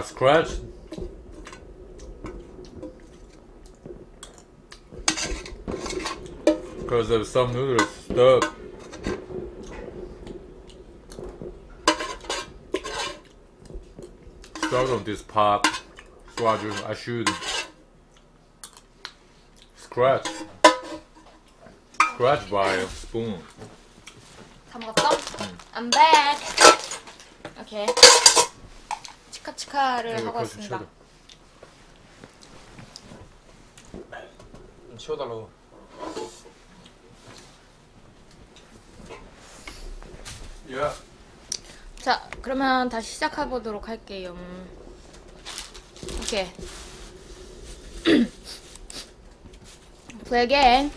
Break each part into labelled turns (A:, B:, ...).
A: got scratched. Because of some noodles stuck. Stuck on this pot. So I, just, I should scratch. Scratch by a spoon.
B: 다 먹었어? I'm back. 오케이. 치카치카를
A: 이거
B: 하고
A: 그래서
B: 왔습니다.
A: 쳐도.
C: 좀 치워달라고.
A: Yeah.
B: 자, 그러면 다시 시작해 보도록 할게요. 음. 오케이. Play again.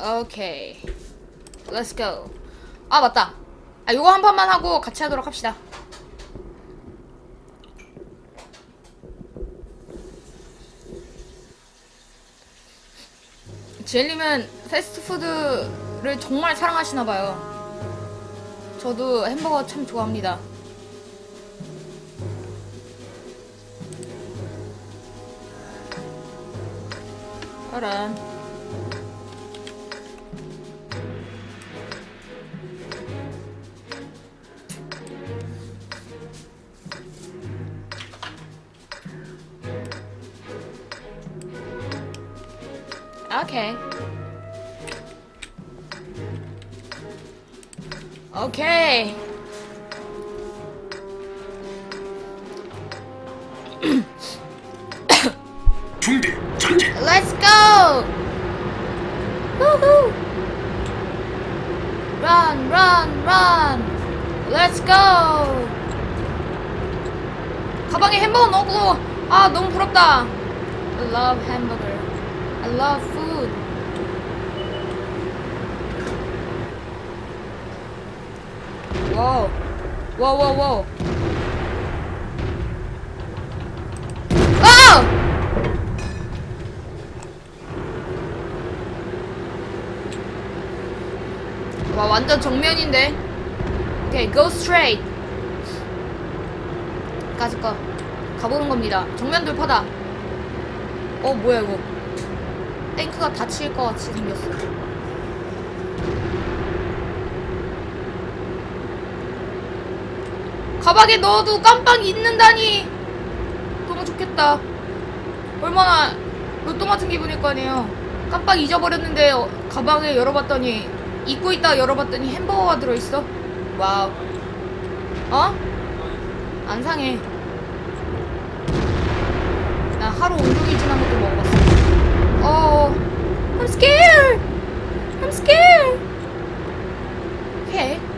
B: 오케이. Let's go. 아, 맞다. 아, 요거 한 판만 하고 같이 하도록 합시다. 지엘님은 패스트푸드를 정말 사랑하시나 봐요. 저도 햄버거 참 좋아합니다. 짜란. 오케이. 오케이.
D: 중대 전진
B: Let's go! Woohoo! Run, run, run! Let's go! 가방에 햄버거 넣고 아 너무 부럽다. I love hamburger. I love food. 와우. 와우 와우 와우. 와 완전 정면인데? 오케이 go straight. 가질 거. 가보는 겁니다. 정면 돌파다. 어 뭐야 이거? 탱크가 다칠 것 같이 생겼어 가방에 넣어도 깜빡 잊는다니. 너무 좋겠다. 얼마나 로또 같은 기분일 거 아니에요. 깜빡 잊어버렸는데 어, 가방에 열어봤더니 잊고 있다가 열어봤더니 햄버거가 들어있어. 와우. 어? 안 상해. 나 하루 온종일 지난 것도 먹어봤어. 어 I'm scared. I'm scared. 오케이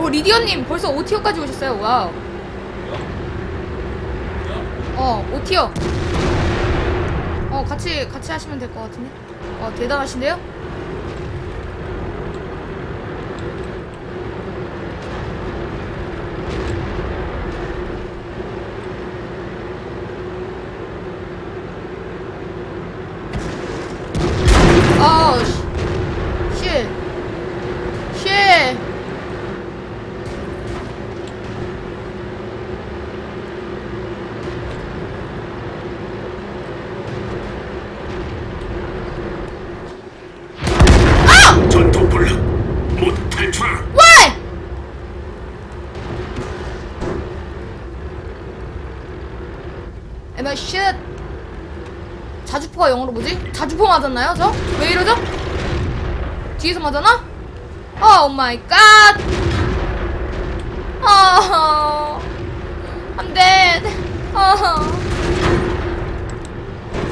B: 어 리디언님 벌써 5티어까지 오셨어요. 와우. 어 5티어. 어 같이 같이 하시면 될 것 같은데? 어 대단하신데요? 어 씨. 쉣. 쉣.
D: 전투 불능 모두 탈출하라
B: Why? Shit? 자주포가 영어로 뭐지? 자주포 맞았나요, 저? 왜 이러죠? 뒤에서 맞았나? God! Oh, I'm dead. Oh.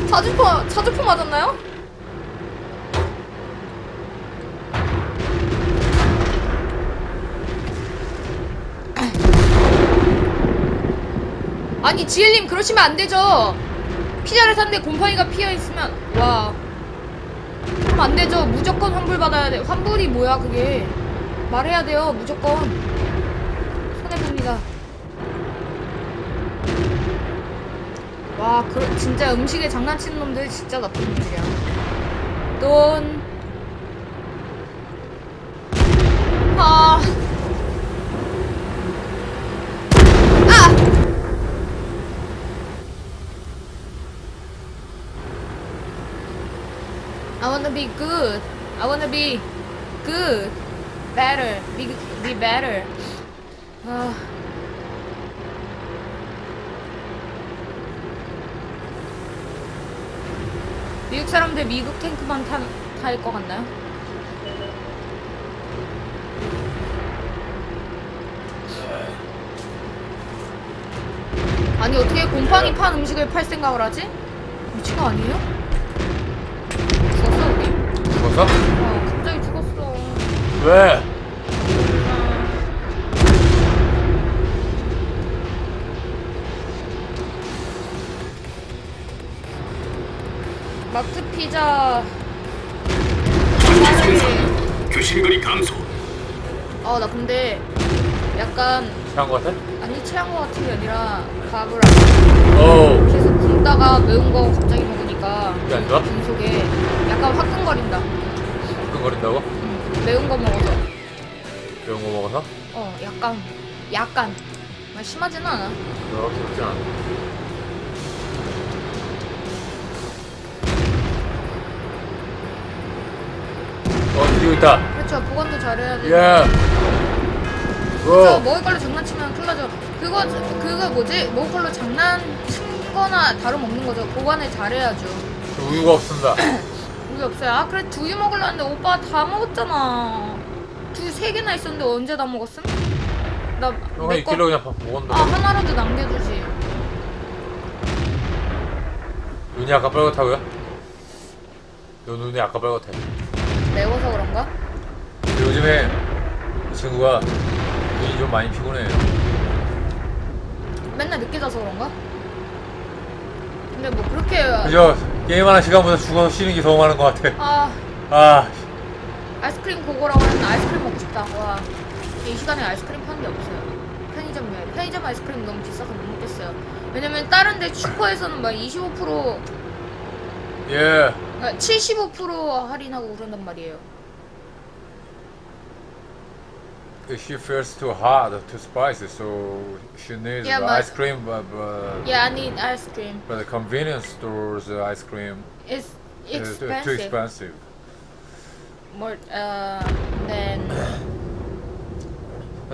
B: 자주포, 자주포 맞았나요? 아니 지엘님 그러시면 안 되죠. 피자를 샀는데 곰팡이가 피어 있으면 와. 그럼 안 되죠. 무조건 환불 받아야 돼. 환불이 뭐야 그게? 말해야 돼요. 무조건. 손해 봅니다. 와, 그 진짜 음식에 장난치는 놈들 진짜 나쁜 놈들이야. 돈. 아. Wanna be good. I wanna be good. Better. Be, be better. 아. 미국 사람들 미국 탱크만 타, 탈것 같나요? 아니 어떻게 곰팡이 판 음식을 팔 생각을 하지? 미친 거 아니에요? 죽었어?
A: 어
B: 갑자기 죽었어
A: 왜?
B: 마트 피자.
D: 교신거리 감소.
B: 아나 근데 약간
A: 취한 거 같아?
B: 아니 체한 거 같은 게 아니라 밥을
A: 어우
B: 계속 굶다가 매운 거 갑자기 먹으니까
A: 이게 안 좋아?
B: 거 먹어서
A: 매운 거 먹어서?
B: 어 약간 약간 아, 심하진 않아
A: 그렇게 그렇진 않아 어 뛰고 있다
B: 그렇죠 보관도 잘해야 돼예저
A: 고!
B: 먹을 걸로 장난치면 큰일 나죠. 그거, 그거 뭐지? 먹을 걸로 장난치거나 다름 없는 거죠. 보관을 잘해야죠.
A: 우유가 없습니다
B: 우리 없어요. 아, 그래, 두유 먹으려는데 오빠 다 먹었잖아. 두유 세 개나 있었는데 언제 다 먹었음? 나,
A: 형이
B: 내 거,
A: 있길래 그냥 밥 먹었는데
B: 아, 하나라도 남겨주지.
A: 눈이 아까 빨갛다고요? 너 눈이 아까 빨갛대
B: 매워서 그런가?
A: 근데 요즘에 이 친구가 눈이 좀 많이 피곤해
B: 맨날 늦게 자서 그런가? 근데 뭐 그렇게.
A: 그죠? 게임하는 시간보다 죽어서 쉬는 게 더 많은 것 같아
B: 아,
A: 아
B: 아이스크림 고고라고 했는데 아이스크림 먹고 싶다. 와. 이 시간에 아이스크림 파는 데 없어요. 편의점에. 편의점 아이스크림 너무 비싸서 못 먹겠어요. 왜냐면 다른 데 슈퍼에서는 막 25%,
A: 예.
B: 그러니까 75% 할인하고 그런단 말이에요.
A: She feels too hot, too spicy, so she needs
B: Yeah, but-
A: ice cream. But, but,
B: Yeah, I need ice cream.
A: but the convenience stores uh, ice cream
B: It's
A: is too
B: expensive.
A: expensive.
B: More uh, than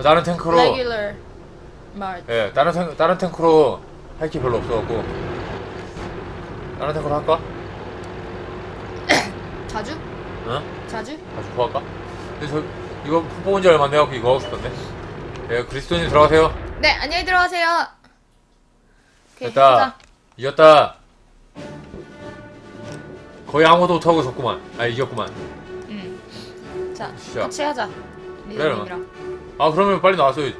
A: 다른 탱크로
B: regular mart.
A: 예, 다른 탱 다른 탱크로 할 게 별로 없어갖고 다른 탱크로 할까?
B: 자주?
A: 응?
B: 자주?
A: 아주 좋아할까? 근데 저 이거 뽑은 지 얼마 안 돼갖고 이거 하고 싶던데. 예, 그리스도님 들어가세요.
B: 네, 안녕히 들어가세요. 오케이,
A: 됐다.
B: 해보자.
A: 이겼다. 거의 아무도 못하고 있었구만. 아 이겼구만.
B: 응. 자,
A: 시작.
B: 같이 하자. 리더님이랑.
A: 아 그러면 빨리 나왔어요.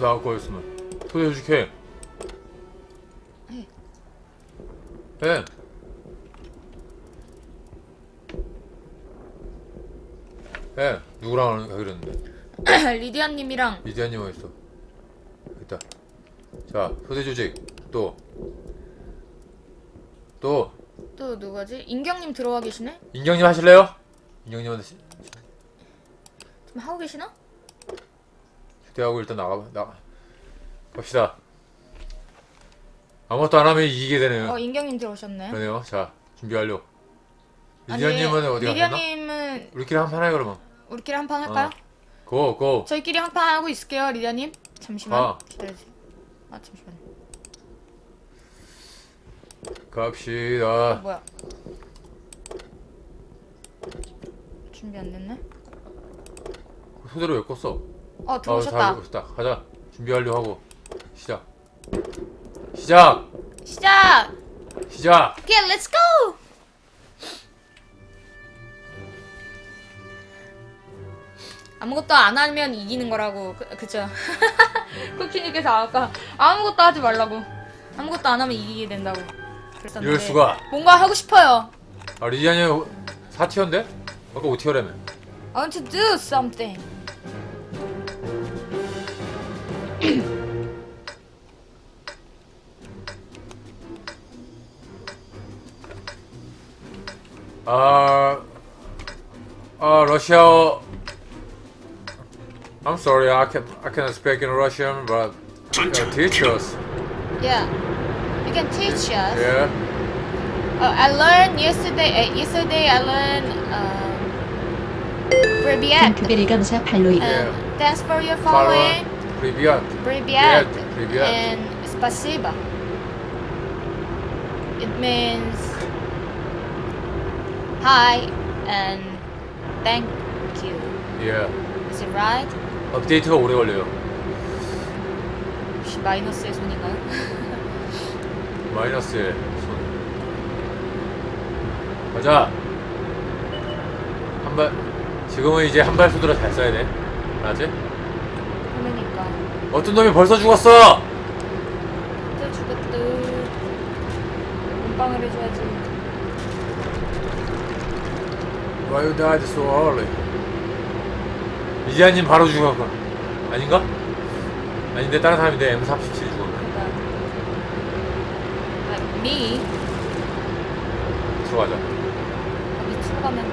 A: 나올 거였으면. 소개 해줄게.
B: 해.
A: 해. 해. 누구랑 하기로 했는데.
B: 리디아님이랑
A: 이지아님 어디 있어? 있다. 자, 소대 조직 또. 또
B: 또 누가지? 인경님 들어와 계시네?
A: 인경님 하실래요? 인경님한테 시-
B: 지금 하고 계시나?
A: 휴대하고 일단 나가 나가 갑시다. 아무것도 안 하면 이기게 되네요.
B: 어, 인경님 들어오셨네.
A: 그러네요. 자, 준비 완료. 리디아님은 어디 가셨나?
B: 리디아님은
A: 우리끼리 한 판 해 그러면.
B: 우리끼리 한 판 할까요?
A: 고 고.
B: 저희끼리 한 판 하고 있을게요, 리디아님. 잠시만
A: 아.
B: 기다려주세요. 아 잠시만.
A: 갑시다.
B: 뭐야? 준비 안 됐네?
A: 소대로 왜 껐어?
B: 어
A: 아,
B: 들어오셨다.
A: 다 들어오셨다. 가자. 준비 완료 하고 시작. 시작.
B: 시작.
A: 시작.
B: 오케 아무것도 안 하면 이기는 거라고 그, 그쵸? 쿠키님께서 아까 아무것도 하지 말라고 아무것도 안 하면 이기게 된다고 그랬었는데
A: 이럴 수가.
B: 뭔가 하고 싶어요
A: 아 리디아님 4티어인데? 아까 5티어라며.
B: I want to do something
A: 아, 아 러시아. I'm sorry, I can I can speak in Russian, but
D: you can
A: teach us.
B: Yeah, you can teach us.
A: Yeah.
B: Oh, I learned yesterday. Uh, yesterday I learned
E: uh, Bribiat.
B: Uh, thanks for your following. Bribiat.
A: Bribiat.
B: And спасибо. It means hi and thank you.
A: Yeah.
B: Is it right?
A: 업데이트가 오래 걸려요.
B: 혹시 마이너스의 손인가요?
A: 마이너스의 손. 가자. 한 발. 지금은 이제 한 발 수두라 잘 써야 돼. 알았지?
B: 그러니까.
A: 어떤 놈이 벌써 죽었어!
B: 또 죽었다. 몸빵을 해줘야지.
A: Why you died so early? 이지아님 바로 죽었고. 아닌가? 아닌데 다른 사람인데 M47이 죽었네.
B: Like me.
A: 들어가자.
B: 밑으로 가면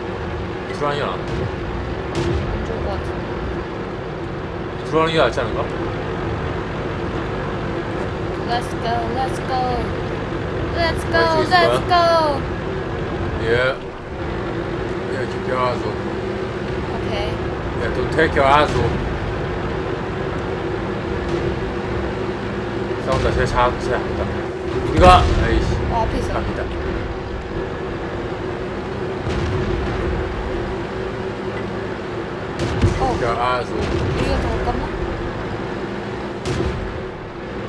A: 들어가는 게 나아.
B: 안 좋을 것 같아.
A: 들어가는 게 낫지 않을까?
B: Let's go, let's go. Let's go, let's go.
A: 예. 예, eyes open. Take your eyes off. 싸운다. 제 자, 제 합니다. 우리가, 에이씨,
B: 어, 앞에 있어.
A: 갑니다.
B: 어. 여기가 더 가깝나?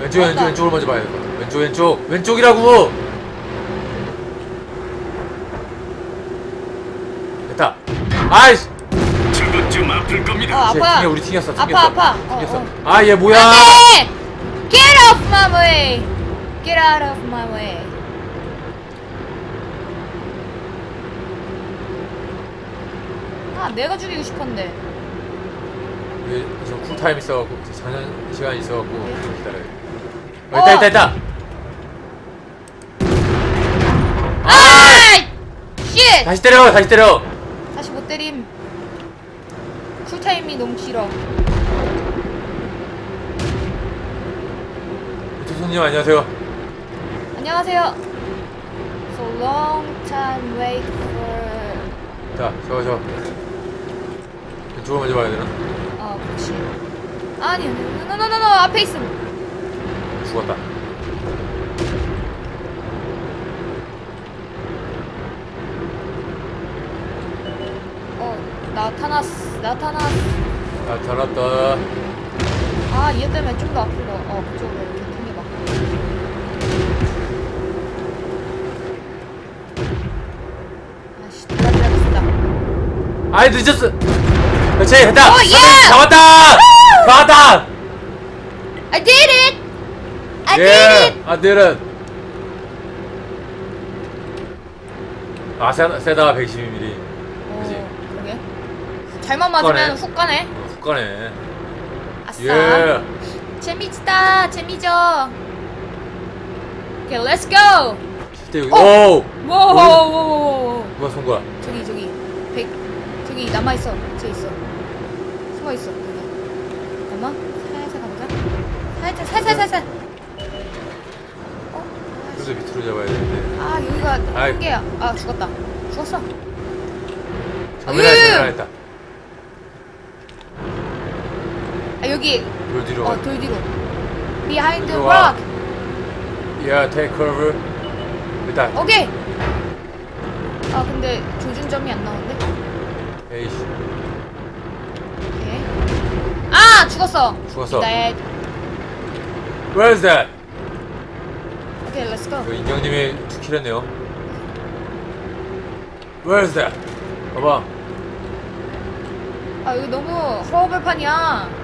A: 왼쪽, 왼쪽,
B: 맞다.
A: 왼쪽으로 먼저 봐야 같아. 왼쪽, 왼쪽. 왼쪽이라고! 됐다. 아이씨!
B: 어,
D: 겁니다.
A: 쟤
B: 아파.
A: 튕겨, 우리 튕겼어, 튕겼어.
B: 아파, 아파. 어,
A: 튕겼어.
B: 어.
A: 아, 얘 뭐야!
B: 안 돼! Get off my way! Get out of my way. 아, 내가 죽이고 싶었는데.
A: 이게 지금 쿨타임 있어갖고 자는 시간 있어갖고 좀 기다려요 어,
B: 어!
A: 있다 있다 있다
B: 아! 쉣!
A: 다시 때려 다시 때려
B: 다시 못 때림. 쿨타임이 너무 길어.
A: 조선님 안녕하세요
B: 안녕하세요. So long time wait for.
A: 자 저거 저 왼쪽으로 먼저 봐야 되나?
B: 아, 그렇지. 아니, 노노노노 앞에 있음.
A: 죽었다
B: 어, 나타났어. 나타났어.
A: 나타났다
B: 아, 얘 때문에 좀더 앞으로. 어, 그쪽으로 이렇게 당겨봐. 아씨, 도와줘야겠다.
A: 아이 늦었어 그렇지 됐다
B: 어, 예!
A: 잡았다 잡았다
B: I did it! I did
A: 예
B: it!
A: 아들은 아 세, 세다 112mm 그지?
B: 어, 그러게. 잘만 맞으면. 훅 가네.
A: 어, 훅 가네
B: 아싸.
A: 예
B: 재밌다. 재미죠. 오케이, let's go.
A: 10대 6
B: 어!
A: 오. 누가 쏜 거야
B: 저기 저기 백 저기 남아 있어. 저 있어. 숨어 있어. 여기. 잠깐만. 살살 가보자. 살살 살살 살살. 어?
A: 그래서 밑으로 잡아야 되는데
B: 아 여기가
A: 아이.
B: 한 개야. 아 죽었다. 죽었어.
A: 카메라 했다
B: 아 여기
A: 돌 뒤로
B: 어돌 뒤로. Behind the
A: 들어와.
B: rock.
A: 야 테이크 커브 일단
B: 오케이. 아 근데 조준점이 안 나오는데.
A: 에이씨
B: 오케이. 아 죽었어.
A: 죽었어.
B: 네.
A: Where's that?
B: 오케이 let's go.
A: 그 인경님이 투킬 했네요 Where's that? 봐봐
B: 아 여기 너무 허벌판이야.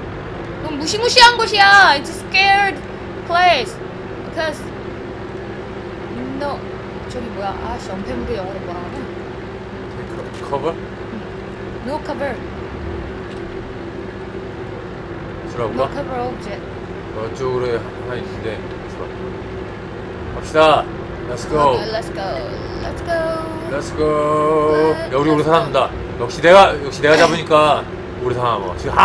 B: 너무 무시무시한 곳이야. It's a scared place. Because no 저기 뭐야? 아씨 엄폐물의 영어로 뭐라 하냐?
A: 커버?
B: No cover. No
A: 들어볼까?
B: cover object.
A: 저쪽으로 하나 있는데 들어 갑시다 Let's go
B: Okay, let's go. Let's go.
A: Let's go 야 우리 오래 살았다 역시 내가 역시 내가 잡으니까 오래 살아남아 지금 하